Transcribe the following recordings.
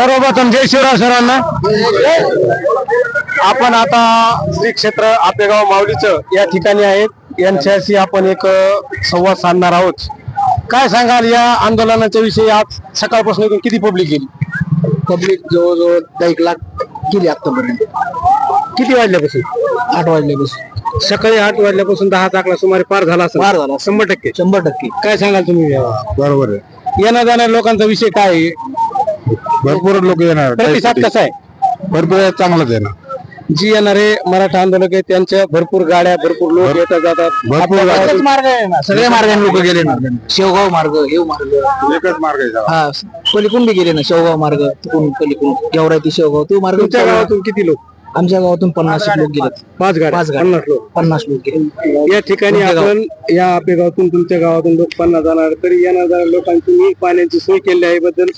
सर्वप्रथम जय शिवराय सरांना. आपण आता श्री क्षेत्र आपेगाव माऊलीचं या ठिकाणी आहेत. यांच्याशी आपण एक संवाद साधणार आहोत. काय सांगाल या आंदोलनाच्या विषयी आज सकाळपासून किती पब्लिक गेली? पब्लिक जवळजवळ एक लाख गेली आतापर्यंत किती वाजल्यापासून? आठ वाजल्यापासून. सकाळी आठ वाजल्यापासून दहा चाकला सुमारे पार झाला असेल. पार झाला. शंभर टक्के. शंभर टक्के. काय सांगाल तुम्ही बरोबर येण्या जाणाऱ्या लोकांचा विषय काय आहे? भरपूर लोक येणार. प्रतिसाद कसा आहे? भरपूर चांगलंच आहे ना. जी येणारे मराठा आंदोलक आहेत त्यांच्या भरपूर गाड्या भरपूर लोक येतात जातात. भरपूर आपल्या गाड्या. गावातून मार्ग आहे ना सगळ्या मार्गाने लोक गेले ना. शेवगाव मार्ग हेव मार्ग. एकच मार्ग आहे सगळा. हा पलीकडून बी गेले ना शेवगाव मार्ग तिकडून पलीकडून. गेवराई शेवगाव तो मार्ग तुमच्या गावातून किती लोक? आमच्या गावातून पन्नास एक लोक गेले पाच गाड्या. पाच गाड्या. पन्नास लोक. पन्नास लोक गेले या ठिकाणी तुमच्या आपण या आपल्या गावातून तुमच्या गावातून लोक पन्नास जाणार तरी येणार जाणाऱ्या लोकांची मी पाण्याची सोय केली आहे बद्दल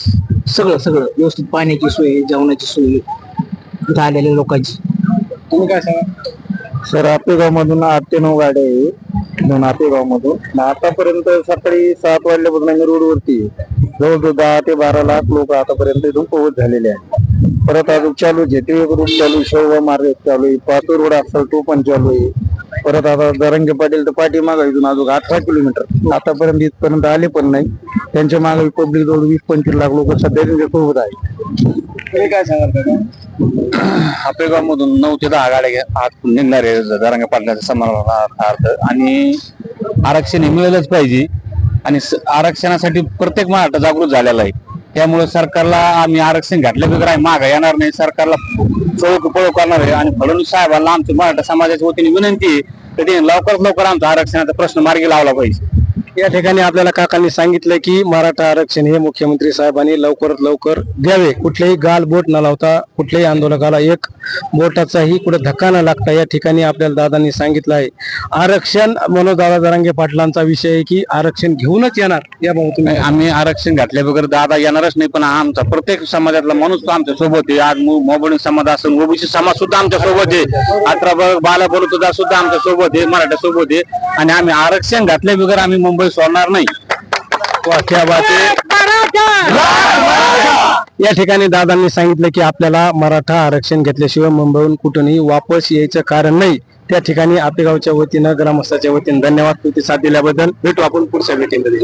सगळं सगळं. व्यवस्थित पाण्याची सोय जेवणाची सोय इथं आलेल्या लोकांची. तुम्ही काय सांगा? सर आपेगाव मधून आठ ते नऊ गाड्या आहे दोन आपेगाव मधून आतापर्यंत सकाळी सात वाजल्यापासून आम्ही रोडवरती आहे. जवळजवळ दहा ते बारा लाख लोक आतापर्यंत इथून पोहोच झालेले आहेत. परत अजून चालूच आहे. ते एक रूट चालू आहे. शेवगा मार्ग एक चालू आहे. पातूर रोड असेल तो पण चालू आहे. परत आता दरंगे पाटील तर पाठीमागं इथून अजून अठरा किलोमीटर. आतापर्यंत इथपर्यंत आले पण नाही. त्यांच्या मागे पब्लिक जवळ वीस पंचवीस लाख लोक सध्या त्यांच्यासोबत आहे काय सांगाल? आपेगाव मधून नऊ ते दहा गाड्या आज निघणार आहे दरांगा पाटण्याचा समारोहार्थ आणि आरक्षण हे मिळालंच पाहिजे. आणि आरक्षणासाठी प्रत्येक मराठा जागृत झालेला आहे. त्यामुळे सरकारला आम्ही आरक्षण घातल्या आहे मागं येणार नाही. सरकारला चौक पळव करणार आहे. आणि फडणवीस साहेबांना आमच्या मराठा समाजाच्या वतीने विनंती आहे तर त्यांनी लवकरात लवकर आमचा आरक्षणाचा प्रश्न मार्गी लावला पाहिजे. या ठिकाणी आपल्याला काकांनी सांगितलं की मराठा आरक्षण हे मुख्यमंत्री साहेबांनी लवकरात लवकर द्यावे. कुठलेही गाल बोट न लावता कुठल्याही आंदोलकाला एक बोटाचाही कुठे धक्का न लागता या ठिकाणी आपल्याला दादांनी सांगितलं आहे. आरक्षण मनोज दादा जरांगे पाटलांचा विषय आहे की आरक्षण घेऊनच येणार या तुम्ही आम्ही आरक्षण घातल्या बगैर दादा येणारच नाही पण आमचा प्रत्येक समाजातला माणूस तो आमच्यासोबत आहे. आज मोबडी समाज असेल ओबीसी समाज सुद्धा आमच्यासोबत आहे. अठरा बाला बलुतेदार सुद्धा आमच्यासोबत आहे मराठा सोबत आहे. आणि आम्ही आरक्षण घातल्या बिगर आम्ही मुंबई सोडणार नाही. या ठिकाणी दादांनी सांगितलं की आपल्याला मराठा आरक्षण घेतल्याशिवाय मुंबईहून कुठूनही वापस यायचं कारण नाही. त्या ठिकाणी आपेगावच्या वतीनं ग्रामस्थाच्या वतीनं धन्यवाद. तुम्ही साथ दिल्याबद्दल भेटू आपण पुढच्या भेटीमध्ये.